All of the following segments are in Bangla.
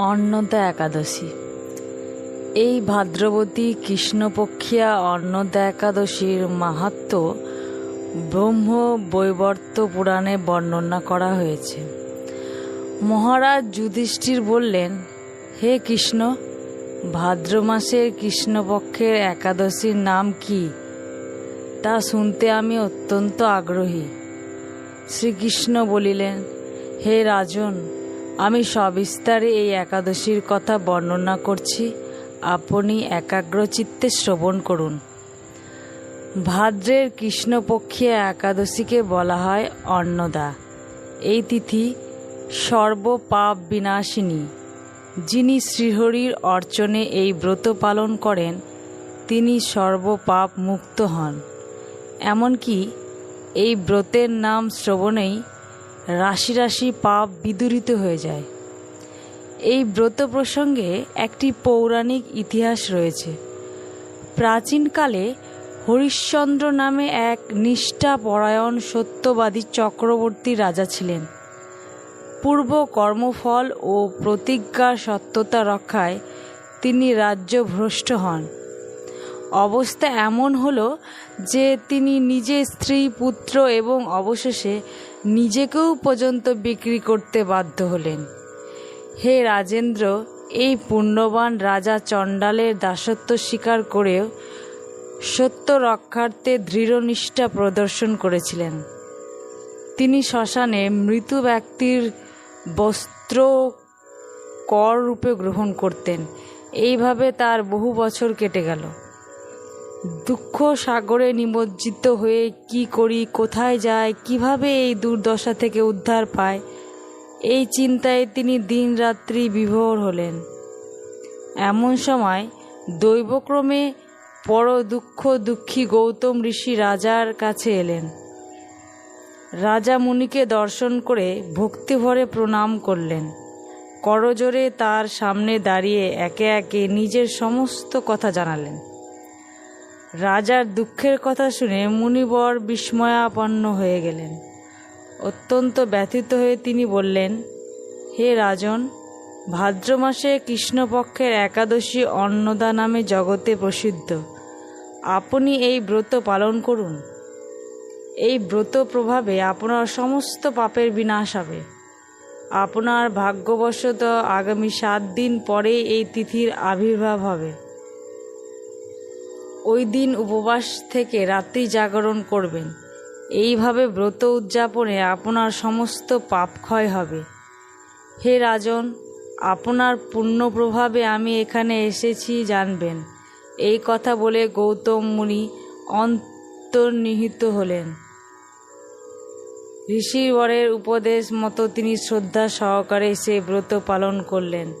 অন্নদা একাদশী। এই ভাদ্রবতী কৃষ্ণপক্ষিয়া অন্নদা একাদশীর মাহাত্ম্য ব্রহ্ম বৈবর্ত পুরাণে বর্ণনা করা হয়েছে। মহারাজ যুধিষ্ঠির বললেন, হে কৃষ্ণ, ভাদ্র মাসের কৃষ্ণপক্ষের একাদশীর নাম কি? তা শুনতে আমি অত্যন্ত আগ্রহী। শ্রীকৃষ্ণ বলিলেন, হে রাজন আমি সবিস্তারে এই একাদশীর কথা বর্ণনা করছি। আপনি একাগ্রচিত্তে শ্রবণ করুন। ভাদ্রের কৃষ্ণপক্ষীয় একাদশীকে বলা হয় অন্নদা। এই তিথি সর্বপাপ বিনাশিনী যিনি শ্রীহরির অর্চনে এই ব্রত পালন করেন, তিনি সর্বপাপ মুক্ত হন। এমনকি এই ব্রতের নাম শ্রবণেই রাশি রাশি পাপ বিদূরিত হয়ে যায়। এই ব্রত প্রসঙ্গে একটি পৌরাণিক ইতিহাস রয়েছে। প্রাচীনকালে হরিশ্চন্দ্র নামে এক নিষ্ঠাপরায়ণ সত্যবাদী চক্রবর্তী রাজা ছিলেন। পূর্ব কর্মফল ও প্রতিজ্ঞার সত্যতা রক্ষায় তিনি রাজ্য ভ্রষ্ট হন। অবস্থা এমন হলো যে তিনি নিজে স্ত্রী, পুত্র এবং অবশেষে নিজেকেও পর্যন্ত বিক্রি করতে বাধ্য হলেন। হে রাজেন্দ্র, এই পুণ্যবান রাজা চণ্ডালের দাসত্ব স্বীকার করেও সত্য রক্ষার্থে দৃঢ়নিষ্ঠা প্রদর্শন করেছিলেন। তিনি শ্মশানে মৃত ব্যক্তির বস্ত্র কর রূপে গ্রহণ করতেন। এইভাবে তার বহু বছর কেটে গেল। দুঃখ সাগরে নিমজ্জিত হয়ে কি করি, কোথায় যায়, কীভাবে এই দুর্দশা থেকে উদ্ধার পায়? এই চিন্তায় তিনি দিনরাত্রি বিভোর হলেন। এমন সময় দৈবক্রমে পর দুঃখ দুঃখী গৌতম ঋষি রাজার কাছে এলেন। রাজা মুনিকে দর্শন করে ভক্তিভরে প্রণাম করলেন। করজোরে তার সামনে দাঁড়িয়ে একে একে নিজের সমস্ত কথা জানালেন। রাজার দুঃখের কথা শুনে মুনিবর বিস্ময়াপন্ন হয়ে গেলেন। অত্যন্ত ব্যথিত হয়ে তিনি বললেন, হে রাজন, ভাদ্র মাসে কৃষ্ণপক্ষের একাদশী অন্নদা নামে জগতে প্রসিদ্ধ। আপনি এই ব্রত পালন করুন। এই ব্রত প্রভাবে আপনার সমস্ত পাপের বিনাশ হবে। আপনার ভাগ্যবশত আগামী সাত দিন পরে এই তিথির আবির্ভাব হবে। ওই দিন উপবাস থেকে রাত্রি জাগরণ করবেন। এইভাবে ব্রত উদযাপনে আপনার সমস্ত পাপ ক্ষয় হবে। হে রাজন, আপনার পুণ্য প্রভাবে আমি এখানে এসেছি জানবেন। এই কথা বলে গৌতম মুনি অন্তর্নিহিত হলেন। ঋষির বরের উপদেশ মতো তিনি শ্রদ্ধা সহকারে সে ব্রত পালন করলেন।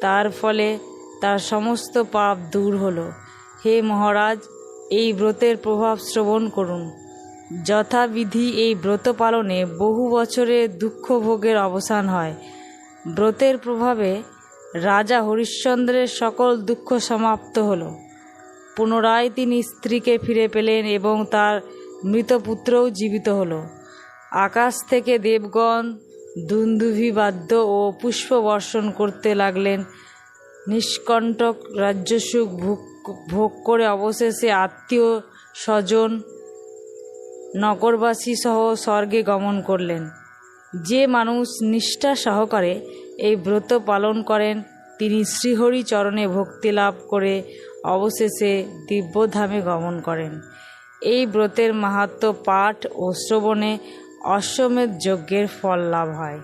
তার ফলে তার সমস্ত পাপ দূর হলো। হে মহারাজ, এই ব্রতের প্রভাব শ্রবণ করুন। যথাবিধি এই ব্রত পালনে বহু বছরের দুঃখ ভোগের অবসান হয়। ব্রতের প্রভাবে রাজা হরিশ্চন্দ্রের সকল দুঃখ সমাপ্ত হলো। পুনরায় তিনি স্ত্রীকে ফিরে পেলেন এবং তার মৃত পুত্রও জীবিত হল। আকাশ থেকে দেবগণ দুন্দুভি বাদ্য ও পুষ্প বর্ষণ করতে লাগলেন। নিষ্কণ্টক রাজ্যসুখ ভোগ ভোগ করে অবশেষে আত্মীয় স্বজন নগরবাসী সহ স্বর্গে গমন করলেন। যে মানুষ নিষ্ঠা সহকারে এই ব্রত পালন করেন, তিনি শ্রীহরি চরণে ভক্তি লাভ করে অবশেষে দিব্যধামে গমন করেন। এই ব্রতের মাহাত্ম পাঠ ও শ্রবণে অশ্বমেধ যজ্ঞের ফল লাভ হয়।